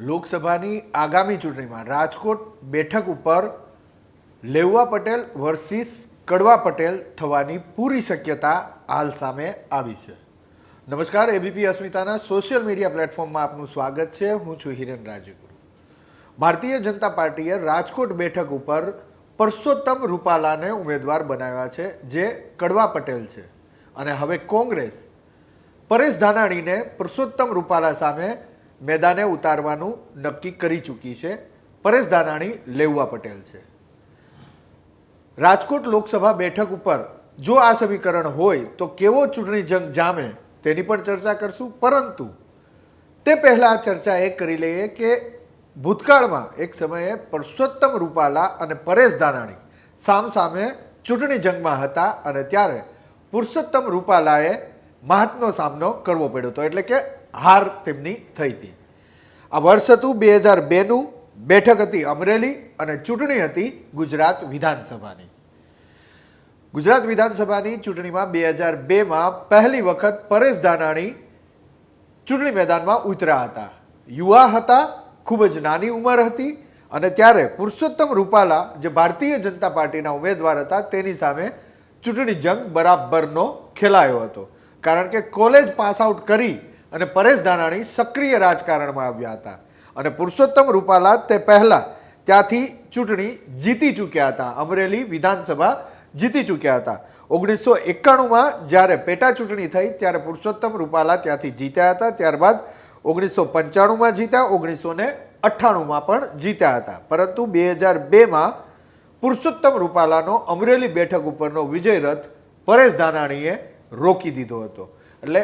લોકસભાની આગામી ચૂંટણીમાં રાજકોટ બેઠક ઉપર લેવા પટેલ વર્સિસ કડવા પટેલ થવાની પૂરી શક્યતા હાલ સામે આવી છે. નમસ્કાર એબીપી અસ્મિતાના સોશિયલ મીડિયા પ્લેટફોર્મમાં આપનું સ્વાગત છે. હું છું હિરેન રાજગુરુ. ભારતીય જનતા પાર્ટીએ રાજકોટ બેઠક ઉપર પરસોત્તમ રૂપાલાને ઉમેદવાર બનાવ્યા છે, જે કડવા પટેલ છે. અને હવે કોંગ્રેસ, પરેશ ધાનાણીને પુરુષોત્તમ રૂપાલા સામે મેદાને ઉતારવાનું નક્કી કરી ચૂકી છે પરેશ ધાનાણી, લેઉવા પટેલ છે. રાજકોટ લોકસભા બેઠક ઉપર જો આ સમીકરણ હોય તો કેવો ચૂંટણી જંગ જામે તેની પણ ચર્ચા કરશું, પરંતુ તે પહેલાં ચર્ચા એ કરી લઈએ કે ભૂતકાળમાં એક સમયે પરસોત્તમ રૂપાલા અને પરેશ ધાનાણી સામસામે ચૂંટણી જંગમાં હતા અને ત્યારે પુરુષોત્તમ રૂપાલાએ મહાતનો સામનો કરવો પડ્યો હતો, એટલે કે હાર તેમની થઈ હતી. આ વર્ષ હતું બે હજાર બેનું, બેઠક હતી અમરેલી અને ચૂંટણી હતી ગુજરાત વિધાનસભાની. ગુજરાત વિધાનસભાની ચૂંટણીમાં બે હજાર બેમાં પહેલી વખત પરેશ ધાનાણી ચૂંટણી મેદાનમાં ઉતર્યા હતા. યુવા હતા, ખૂબ જ નાની ઉંમર હતી અને ત્યારે પુરુષોત્તમ રૂપાલા જે ભારતીય જનતા પાર્ટીના ઉમેદવાર હતા, તેની સામે ચૂંટણી જંગ બરાબરનો ખેલાયો હતો. કારણ કે કોલેજ પાસ આઉટ કરી અને પરેશ ધાનાણી સક્રિય રાજકારણમાં આવ્યા હતા. અને પુરુષોત્તમ રૂપાલા તે પહેલાં ત્યાંથી ચૂંટણી જીતી ચૂક્યા હતા. અમરેલી વિધાનસભા જીતી ચૂક્યા હતા. ઓગણીસો એકાણુંમાં જ્યારે પેટા ચૂંટણી થઈ, ત્યારે પુરુષોત્તમ રૂપાલા ત્યાંથી જીત્યા હતા. ત્યારબાદ ઓગણીસો પંચાણુંમાં જીત્યા, ઓગણીસો ને અઠ્ઠાણુંમાં પણ જીત્યા હતા. પરંતુ બે હજાર બેમાં પુરુષોત્તમ રૂપાલાનો અમરેલી બેઠક ઉપરનો વિજય રથ પરેશ ધાનાણીએ રોકી દીધો હતો. એટલે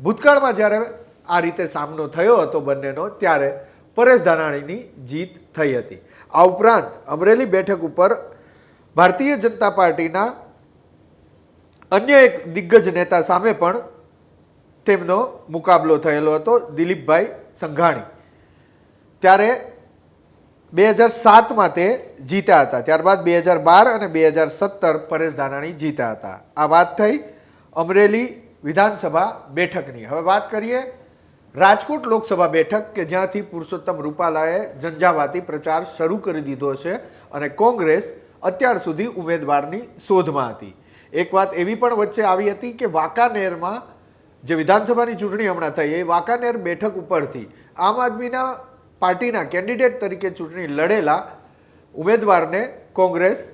ભૂતકાળમાં જ્યારે આ રીતે સામનો થયો હતો બંનેનો, ત્યારે પરેશ ધાનાણીની જીત થઈ હતી. આ ઉપરાંત અમરેલી બેઠક ઉપર ભારતીય જનતા પાર્ટીના અન્ય એક દિગ્ગજ નેતા સામે પણ તેમનો મુકાબલો થયેલો હતો, દિલીપભાઈ સંઘાણી. ત્યારે બે હજાર સાતમાં તે જીત્યા હતા. ત્યારબાદ બે હજાર બાર અને બે હજાર સત્તર પરેશ ધાનાણી જીત્યા હતા. આ વાત થઈ અમરેલી વિધાનસભા બેઠકની. હવે વાત કરીએ રાજકોટ લોકસભા બેઠક કે જ્યાંથી પુરુષોત્તમ રૂપાલાએ ઝંઝાવાતી પ્રચાર શરૂ કરી દીધો છે અને કોંગ્રેસ અત્યાર સુધી ઉમેદવારની શોધમાં હતી. એક વાત એવી પણ વચ્ચે આવી હતી કે વાંકાનેરમાં જે વિધાનસભાની ચૂંટણી હમણાં થઈ એ વાંકાનેર બેઠક ઉપરથી આમ આદમીના પાર્ટીના કેન્ડિડેટ તરીકે ચૂંટણી લડેલા ઉમેદવારને કોંગ્રેસ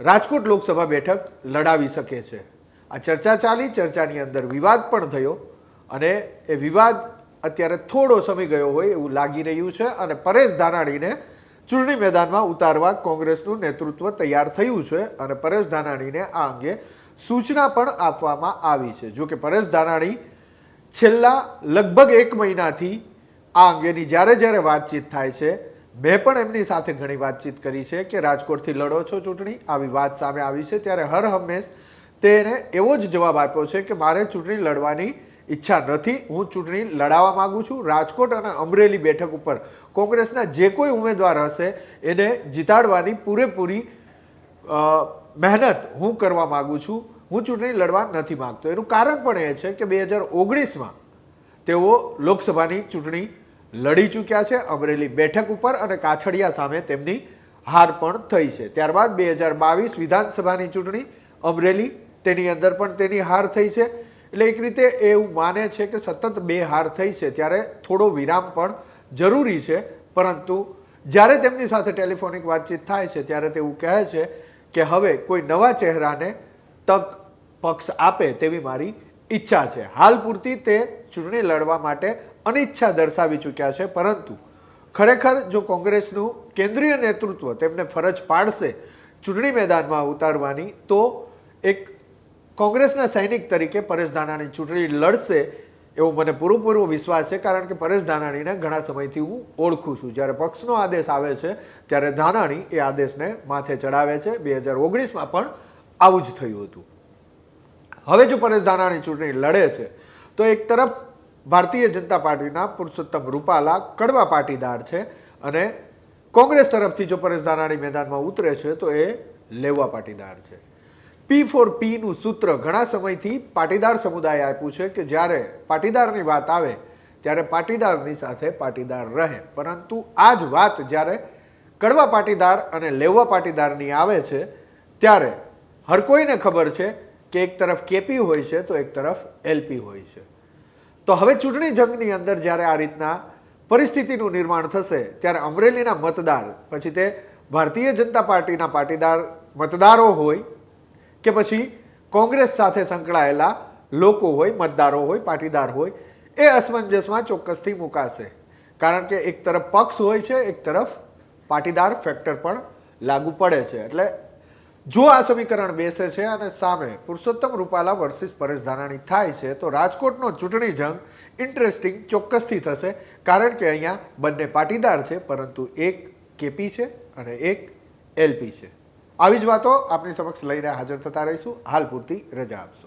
રાજકોટ લોકસભા બેઠક લડાવી શકે છે. આ ચર્ચા ચાલી, ચર્ચાની અંદર વિવાદ પણ થયો અને એ વિવાદ અત્યારે થોડો સમય ગયો હોય એવું લાગી રહ્યું છે અને પરેશ ધાનાણીને ચૂંટણી મેદાનમાં ઉતારવા કોંગ્રેસનું નેતૃત્વ તૈયાર થયું છે અને પરેશ ધાનાણીને આ અંગે સૂચના પણ આપવામાં આવી છે. જો કે પરેશ ધાનાણી છેલ્લા લગભગ એક મહિનાથી આ અંગેની જ્યારે જ્યારે વાતચીત થાય છે, મેં પણ એમની સાથે ઘણી વાતચીત કરી છે કે રાજકોટથી લડો છો ચૂંટણી, આવી વાત સામે આવી છે ત્યારે હર હંમેશ તેને એવો જ જવાબ આપ્યો છે કે મારે ચૂંટણી લડવાની ઈચ્છા નથી, હું ચૂંટણી લડાવવા માગું છું. રાજકોટ અને અમરેલી બેઠક ઉપર કોંગ્રેસના જે કોઈ ઉમેદવાર હશે, એને જીતાડવાની પૂરેપૂરી મહેનત હું કરવા માગું છું. હું ચૂંટણી લડવા નથી માંગતો. એનું કારણ પણ એ છે કે બે હજાર ઓગણીસમાં તેઓ લોકસભાની ચૂંટણી લડી ચૂક્યા છે. અમરેલી બેઠક ઉપર અને કાછડિયા સામે તેમની હાર પણ થઈ છે. ત્યારબાદ બે હજાર બાવીસ વિધાનસભાની ચૂંટણી અમરેલી તેની અંદર પણ તેની હાર થઈ છે. એટલે એક રીતે એવું માને છે કે સતત બે હાર થઈ છે ત્યારે થોડો વિરામ પણ જરૂરી છે. પરંતુ જ્યારે તેમની સાથે ટેલિફોનિક વાતચીત થાય છે ત્યારે તેવું કહે છે કે હવે કોઈ નવા ચહેરાને તક પક્ષ આપે તેવી મારી ઈચ્છા છે. હાલ પૂરતી તે ચૂંટણી લડવા માટે અનિચ્છા દર્શાવી ચૂક્યા છે. પરંતુ ખરેખર જો કોંગ્રેસનું કેન્દ્રીય નેતૃત્વ તેમને ફરજ પાડશે ચૂંટણી મેદાનમાં ઉતારવાની, તો એક કોંગ્રેસના સૈનિક તરીકે પરેશ ધાનાણી ચૂંટણી લડશે એવો મને પૂરેપૂરો વિશ્વાસ છે, કારણ કે પરેશ ધાનાણીને ઘણા સમયથી હું ઓળખું છું. જ્યારે પક્ષનો આદેશ આવે છે, ત્યારે ધાનાણી એ આદેશને માથે ચડાવે છે. બે હજાર ઓગણીસમાં પણ આવું જ થયું હતું. હવે જો પરેશ ધાનાણી ચૂંટણી લડે છે, તો એક તરફ ભારતીય જનતા પાર્ટીના પુરુષોત્તમ રૂપાલા કડવા પાટીદાર છે અને કોંગ્રેસ તરફથી જો પરેશ ધાનાણી મેદાનમાં ઉતરે છે, તો એ લેવા પાટીદાર છે. પી ફોર પીનું સૂત્ર ઘણા સમયથી પાટીદાર સમુદાય આપ્યું છે કે જ્યારે પાટીદારની વાત આવે, ત્યારે પાટીદારની સાથે પાટીદાર રહે. પરંતુ આ જ વાત જ્યારે કડવા પાટીદાર અને લેવા પાટીદારની આવે છે, ત્યારે હર કોઈને ખબર છે કે એક તરફ કેપી હોય છે તો એક તરફ એલપી હોય છે. તો હવે ચૂંટણી જંગની અંદર જ્યારે આ રીતના પરિસ્થિતિનું નિર્માણ થશે, ત્યારે અમરેલીના મતદાર, પછી તે ભારતીય જનતા પાર્ટીના પાટીદાર મતદારો હોય કે પછી કોંગ્રેસ સાથે સંકળાયેલા લોકો હોય, મતદારો હોય, પાટીદાર હોય, એ અસમંજસમાં ચોક્કસથી મુકાશે. કારણ કે એક તરફ પક્ષ હોય છે, એક તરફ પાટીદાર ફેક્ટર પણ લાગુ પડે છે. એટલે જો આ સમીકરણ બેસે છે અને સામે પુરુષોત્તમ રૂપાલા વર્સિસ પરેશ ધાનાણી થાય છે, તો રાજકોટનો ચૂંટણી જંગ ઇન્ટરેસ્ટિંગ ચોક્કસથી થશે. કારણ કે અહીંયા બંને પાટીદાર છે, પરંતુ એક કેપી છે અને એક એલપી છે. આવી જ વાતો આપની સમક્ષ લઈને હાજર થતા રહીશું. હાલ પૂરતી રજા આપશો.